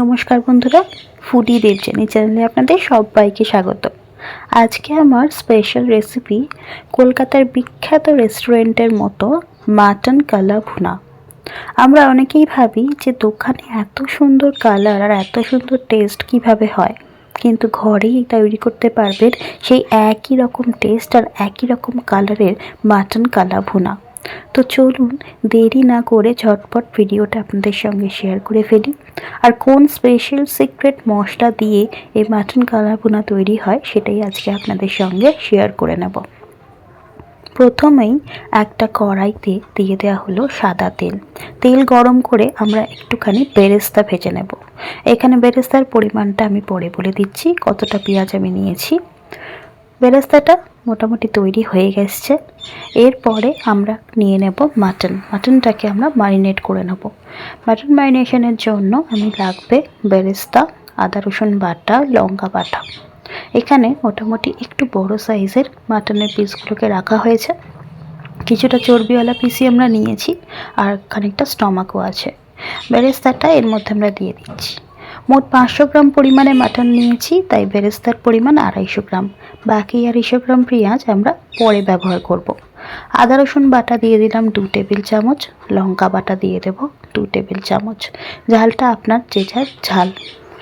নমস্কার বন্ধুরা ফুডি দেবজানি চ্যানেলে আপনাদের সবাইকে স্বাগত। আজকে আমার স্পেশাল রেসিপি কলকাতার বিখ্যাত রেস্টুরেন্টের মতো মাটন কালা ভুনা। আমরা অনেকেই ভাবি যে দোকানে এত সুন্দর কালার আর এত সুন্দর টেস্ট কীভাবে হয়, কিন্তু ঘরেই তৈরি করতে পারবেন সেই একই রকম টেস্ট আর একই রকম কালারের মাটন কালা ভুনা। তো চলুন দেরি না করে ঝটপট ভিডিওটা আপনাদের সঙ্গে শেয়ার করে ফেলি। আর কোন স্পেশাল সিক্রেট মশলা দিয়ে এই মাটন কালাভুনা তৈরি হয় সেটাই আজকে আপনাদের সঙ্গে শেয়ার করে নেব। প্রথমেই একটা কড়াইতে দিয়ে দেওয়া হলো সাদা তেল। তেল গরম করে আমরা একটুখানি বেরেস্তা ভেজে নেব। এখানে বেরেস্তার পরিমাণটা আমি পরে বলে দিচ্ছি, কতটা পেঁয়াজ আমি নিয়েছি। বেরেস্তাটা মোটামুটি তৈরি হয়ে গেছে। এরপরে আমরা নিয়ে নেব মাটন। মাটনটাকে আমরা মারিনেট করে নেব। মাটন ম্যারিনেশনের জন্য আমি লাগবে বেরেস্তা, আদা রসুন বাটা, লঙ্কা বাটা। এখানে মোটামুটি একটু বড় সাইজের মাটনের পিসগুলোকে রাখা হয়েছে। কিছুটা চর্বিওয়ালা পিসই আমরা নিয়েছি আর খানিকটা স্টমাকও আছে। বেরেস্তাটা এর মধ্যে আমরা দিয়ে দিচ্ছি। মোট পাঁচশো গ্রাম পরিমাণে মাটন নিয়েছি, তাই বেরেস্তার পরিমাণ আড়াইশো গ্রাম। বাকি আড়াইশো গ্রাম পেঁয়াজ আমরা পরে ব্যবহার করব। আদা, রসুন বাটা দিয়ে দিলাম দু টেবিল চামচ, লঙ্কা বাটা দিয়ে দেব দু টেবিল চামচ। ঝালটা আপনার যে যার ঝাল,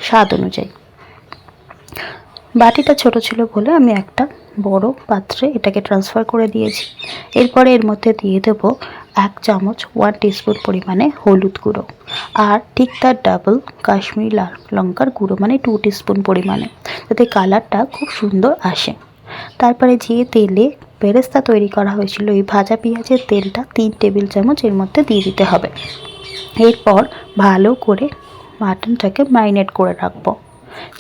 স্বাদ অনুযায়ী। বাটিটা ছোট ছিল বলে আমি একটা বড় পাত্রে এটাকে ট্রান্সফার করে দিয়েছি। এরপরে এর মধ্যে দিয়ে দেব এক চামচ ওয়ান টিস্পুন পরিমাণে হলুদ গুঁড়ো। আর ঠিক তার ডাবল কাশ্মীরি লাল লঙ্কার গুঁড়ো মানে টু টিস্পুন পরিমাণে, যাতে কালারটা খুব সুন্দর আসে। তারপরে যে তেলে বেরেস্তা তৈরি করা হয়েছিল, এই ভাজা পেঁয়াজের তেলটা তিন টেবিল চামচ এর মধ্যে দিয়ে দিতে হবে। এরপর ভালো করে মাটনটাকে ম্যারিনেট করে রাখব।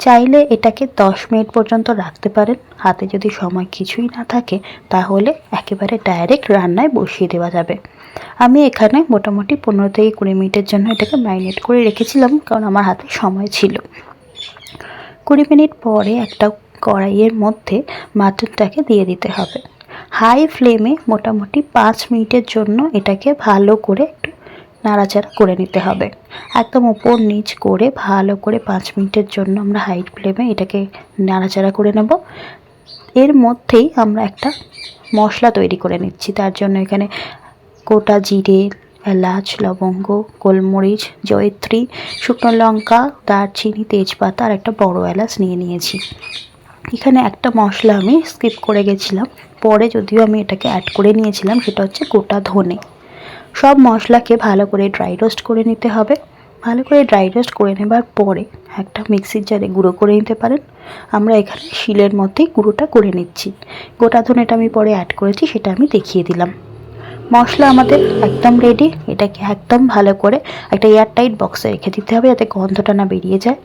চাইলে এটাকে দশ মিনিট পর্যন্ত রাখতে পারেন। হাতে যদি সময় কিছুই না থাকে, তাহলে একেবারে ডাইরেক্ট রান্নায় বসিয়ে দেওয়া যাবে। আমি এখানে মোটামুটি পনেরো থেকে কুড়ি মিনিটের জন্য এটাকে ম্যারিনেট করে রেখেছিলাম, কারণ আমার হাতে সময় ছিল। কুড়ি মিনিট পরে একটা কড়াইয়ের মধ্যে মাটনটাকে দিয়ে দিতে হবে। হাই ফ্লেমে মোটামুটি পাঁচ মিনিটের জন্য এটাকে ভালো করে একটু নাড়াচাড়া করে নিতে হবে। একদম ওপর নিচ করে ভালো করে পাঁচ মিনিটের জন্য আমরা হাই ফ্লেমে এটাকে নাড়াচাড়া করে নেব। এর মধ্যেই আমরা একটা মশলা তৈরি করে নিচ্ছি, তার জন্য এখানে গোটা জিরে, এলাচ, লবঙ্গ, গোলমরিচ, জয়ত্রী, শুকনো লঙ্কা, দারচিনি, তেজপাতা আর একটা বড় এলাচ নিয়ে নিয়েছি। এখানে একটা মশলা আমি স্কিপ করে গেছিলাম। পরে যদিও আমি এটাকে অ্যাড করে নিয়েছিলাম, সেটা হচ্ছে গোটা ধনে। সব মশলাকে ভালো করে ড্রাই রোস্ট করে নিতে হবে। ভালো করে ড্রাই রোস্ট করে নেবার পরে একটা মিক্সির জারে গুঁড়ো করে নিতে পারেন। আমরা এখানে শিলের মধ্যেই গুঁড়োটা করে নিচ্ছি। গোটা ধনেটা আমি পরে অ্যাড করেছি, সেটা আমি দেখিয়ে দিলাম। মশলা আমাদের একদম রেডি এটাকে একদম ভালো করে একটা এয়ারটাইট বক্সে রেখে দিতে হবে যাতে গন্ধটা না বেরিয়ে যায়।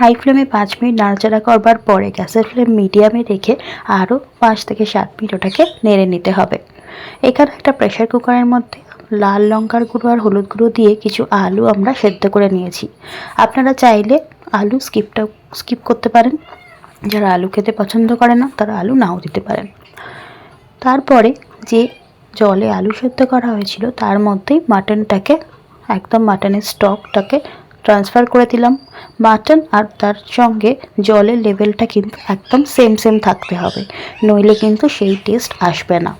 হাই ফ্লেমে পাঁচ মিনিট নাড়াচাড়া করবার পরে গ্যাসের ফ্লেম মিডিয়ামে রেখে আরও পাঁচ থেকে সাত মিনিট ওটাকে নেড়ে নিতে হবে। এখানে একটা প্রেশার কুকারের মধ্যে লাল লঙ্কার গুঁড়ো আর হলুদ গুঁড়ো দিয়ে কিছু আলু আমরা সেদ্ধ করে নিয়েছি। আপনারা চাইলে আলু স্কিপটা স্কিপ করতে পারেন। যারা আলু খেতে পছন্দ করে না, তারা আলু নাও দিতে পারেন। তারপরে যে জলে আলু সেদ্ধ করা হয়েছিল, তার মধ্যেই মাটনটাকে একদম মাটনের স্টকটাকে ট্রান্সফার করে দিলাম। মাটন আর তার সঙ্গে জলের লেভেলটা কিন্তু একদম সেম সেম থাকতে হবে, নইলে কিন্তু সেই টেস্ট আসবে না।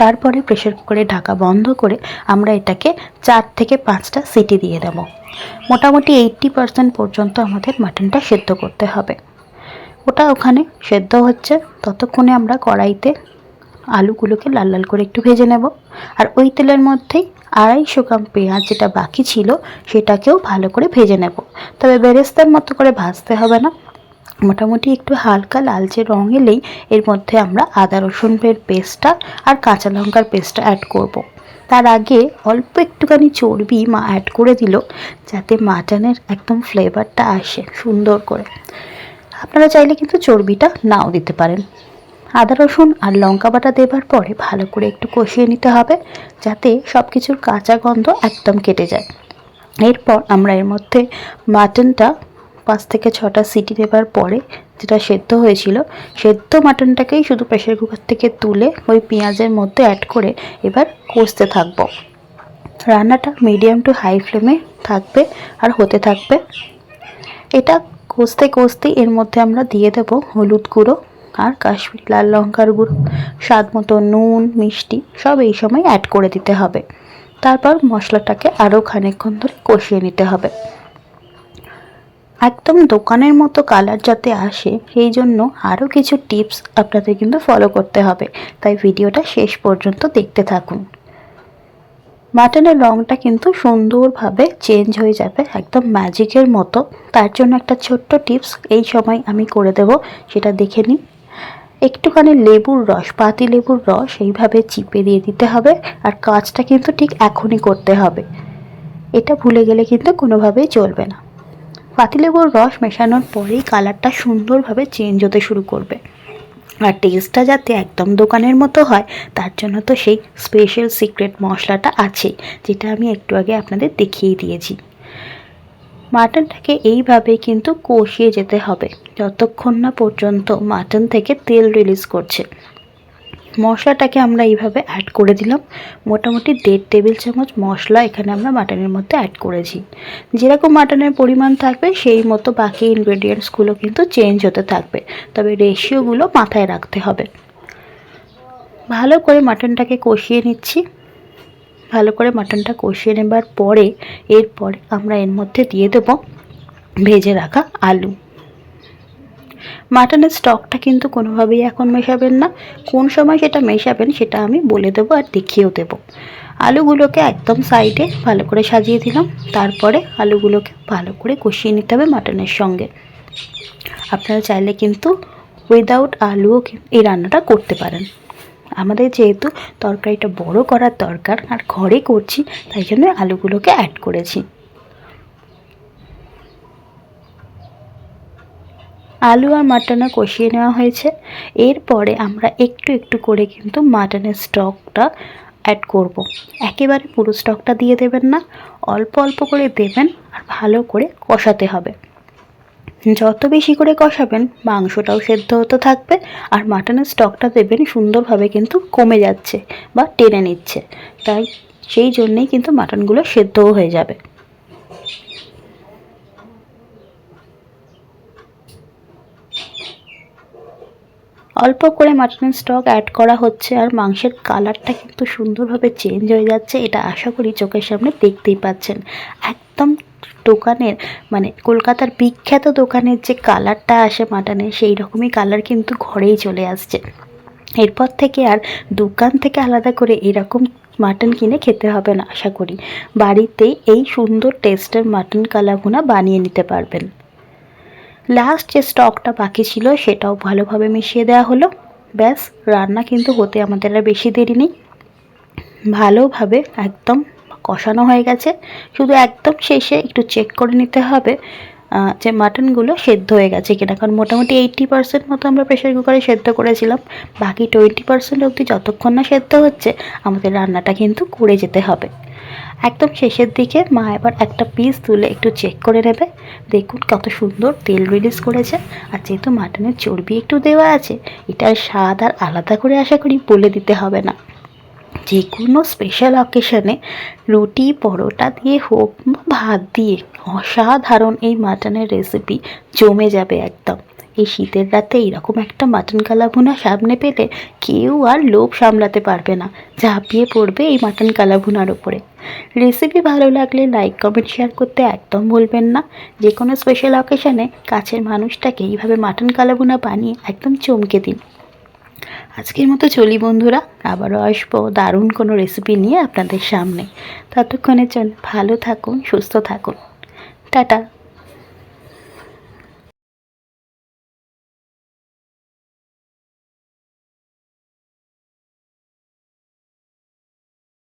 তারপরে প্রেশার কুকারে ঢাকা বন্ধ করে আমরা এটাকে চার থেকে পাঁচটা সিটি দিয়ে দেব। মোটামুটি এইট্টি পারসেন্ট পর্যন্ত আমাদের মাটনটা সেদ্ধ করতে হবে। ওটা ওখানে সেদ্ধ হচ্ছে, ততক্ষণে আমরা কড়াইতে আলুগুলোকে লাল লাল করে একটু ভেজে নেব। আর ওই তেলের মধ্যেই আড়াইশো গ্রাম পেঁয়াজ যেটা বাকি ছিল, সেটাকেও ভালো করে ভেজে নেব। তবে বেরেস্তার মতো করে ভাজতে হবে না। মোটামুটি একটু হালকা লালচে রং এলেই এর মধ্যে আমরা আদা রসুনের পেস্টটা আর কাঁচা লঙ্কার পেস্টটা অ্যাড করব। তার আগে অল্প একটুখানি চর্বি মা অ্যাড করে দিল, যাতে মাটনের একদম ফ্লেভারটা আসে সুন্দর করে। আপনারা চাইলে কিন্তু চর্বিটা নাও দিতে পারেন। আদা, রসুন আর লঙ্কা বাটা দেবার পরে ভালো করে একটু কষিয়ে নিতে হবে যাতে সব কিছুর কাঁচা গন্ধ একদম কেটে যায়। এরপর আমরা এর মধ্যে মাটনটা পাঁচ থেকে ছটা সিটি দেবার পরে যেটা সেদ্ধ হয়েছিল, সেদ্ধ মাটনটাকেই শুধু প্রেশার কুকার থেকে তুলে ওই পেঁয়াজের মধ্যে অ্যাড করে এবার কষতে থাকব। রান্নাটা মিডিয়াম টু হাই ফ্লেমে থাকবে আর হতে থাকবে। এটা কষতে কষতে এর মধ্যে আমরা দিয়ে দেব হলুদ গুঁড়ো। আর কাশ্মীরি লাল লঙ্কার গুঁড়ো, স্বাদ মতো নুন, মিষ্টি, সব এই সময় অ্যাড করে দিতে হবে। তারপর মশলাটাকে আরও খানিকক্ষণ ধরে কষিয়ে নিতে হবে। একদম দোকানের মতো কালার যাতে আসে, সেই জন্য আরও কিছু টিপস আপনাদের কিন্তু ফলো করতে হবে। তাই ভিডিওটা শেষ পর্যন্ত দেখতে থাকুন। মাটনের রঙটা কিন্তু সুন্দরভাবে চেঞ্জ হয়ে যাবে, একদম ম্যাজিকের মতো। তার জন্য একটা ছোট্ট টিপস এই সময় আমি করে দেব, সেটা দেখে নিন। একটুখানি লেবুর রস, পাতি লেবুর রস এইভাবে চিপে দিয়ে দিতে হবে আর কাজটা কিন্তু ঠিক এখনই করতে হবে। এটা ভুলে গেলে কিন্তু কোনোভাবেই চলবে না। পাতিলেবুর রস মেশানোর পরেই কালারটা সুন্দরভাবে চেঞ্জ হতে শুরু করবে। আর টেস্টটা যাতে একদম দোকানের মতো হয়, তার জন্য তো সেই স্পেশাল সিক্রেট মশলাটা আছে যেটা আমি একটু আগে আপনাদের দেখিয়ে দিয়েছি। মাটনটাকে এইভাবে কিন্তু কষিয়ে যেতে হবে। যতক্ষণ না পর্যন্ত মাটন থেকে তেল রিলিজ করছে। মশলাটাকে আমরা এইভাবে অ্যাড করে দিলাম। মোটামুটি দেড় টেবিল চামচ মশলা এখানে আমরা মাটনের মধ্যে অ্যাড করেছি। যেরকম মাটনের পরিমাণ থাকবে, সেই মতো বাকি ইনগ্রেডিয়েন্টসগুলো কিন্তু চেঞ্জ হতে থাকবে। তবে রেশিওগুলো মাথায় রাখতে হবে। ভালো করে মাটনটাকে কষিয়ে নিচ্ছি। ভালো করে মাটনটা কষিয়ে নেবার পরে, এরপরে আমরা এর মধ্যে দিয়ে দেবো ভেজে রাখা আলু। মাটনের স্টকটা কিন্তু কোনোভাবেই এখন মেশাবেন না। কোন সময় সেটা মেশাবেন সেটা আমি বলে দেবো আর দেখিয়েও দেবো। আলুগুলোকে একদম সাইডে ভালো করে সাজিয়ে দিলাম। তারপরে আলুগুলোকে ভালো করে কষিয়ে নিতে হবে মাটনের সঙ্গে। আপনারা চাইলে কিন্তু উইদাউট আলুও এই রান্নাটা করতে পারেন। আমাদের যেহেতু তরকারিটা বড় করার দরকার আর ঘরে করছি, তাই জন্য আলুগুলোকে অ্যাড করেছি। আলু আর মাটনও কষিয়ে নেওয়া হয়েছে। এরপরে আমরা একটু একটু করে কিন্তু মাটনের স্টকটা অ্যাড করব। একেবারে পুরো স্টকটা দিয়ে দেবেন না, অল্প অল্প করে দেবেন আর ভালো করে কষাতে হবে। যত বেশি করে কষাবেন, মাংসটাও সেদ্ধ হতে থাকবে আর মাটনের স্টকটা দেবেন সুন্দরভাবে কিন্তু কমে যাচ্ছে বা টেনে নিচ্ছে। তাই সেই জন্যেই কিন্তু মাটনগুলো সেদ্ধও হয়ে যাবে। অল্প করে মাটনের স্টক অ্যাড করা হচ্ছে আর মাংসের কালারটা কিন্তু সুন্দরভাবে চেঞ্জ হয়ে যাচ্ছে, এটা আশা করি চোখের সামনে দেখতেই পাচ্ছেন। একদম দোকানের মানে কলকাতার বিখ্যাত দোকানের যে কালারটা আসে মাটনের সেই রকমই কালার কিন্তু ঘরেই চলে আসছে। এরপর থেকে আর দোকান থেকে আলাদা করে এরকম মাটন কিনে খেতে হবে না, আশা করি। বাড়িতেই এই সুন্দর টেস্টের মাটন কালাভুনা বানিয়ে নিতে পারবেন। লাস্ট যে স্টকটা বাকি ছিল, সেটাও ভালোভাবে মিশিয়ে দেওয়া হলো। ব্যাস, রান্না কিন্তু হতে আমাদের আর বেশি দেরি নেই। ভালোভাবে একদম কষানো হয়ে গেছে। শুধু একদম শেষে একটু চেক করে নিতে হবে যে মাটনগুলো সেদ্ধ হয়ে গেছে কিনা। কারণ মোটামুটি এইট্টি পার্সেন্ট মতো আমরা প্রেশার কুকারে সেদ্ধ করেছিলাম। বাকি টোয়েন্টি পার্সেন্ট অবধি যতক্ষণ না সেদ্ধ হচ্ছে, আমাদের রান্নাটা কিন্তু করে যেতে হবে। একদম শেষের দিকে মা এবার একটা পিস তুলে একটু চেক করে নেবে। দেখুন কত সুন্দর তেল রিলিজ করেছে। আর যেহেতু মাটনের চর্বি একটু দেওয়া আছে, এটার স্বাদ আর আলাদা করে আশা করি বলে দিতে হবে না। যে কোনো স্পেশাল অকেশনে রুটি, পরোটা দিয়ে হোক ভাত দিয়ে, অসাধারণ এই মাটনের রেসিপি জমে যাবে একদম। এই শীতের রাতে এরকম একটা মাটন কালাভুনা সামনে পেলে কেউ আর লোভ সামলাতে পারবে না, ঝাঁপিয়ে পড়বে এই মাটন কালাভুনার ওপরে রেসিপি ভালো লাগলে লাইক কমেন্ট শেয়ার করতে একদম ভুলবেন না। যে কোনো স্পেশাল অকেশনে কাছের মানুষটাকে এইভাবে মাটন কালাভুনা বানিয়ে একদম চমকে দিন। আজকের মতো চলি বন্ধুরা, আবারও আসব দারুণ কোনো রেসিপি নিয়ে আপনাদের সামনে। ততক্ষণের জন্য ভালো থাকুন, সুস্থ থাকুন। টাটা।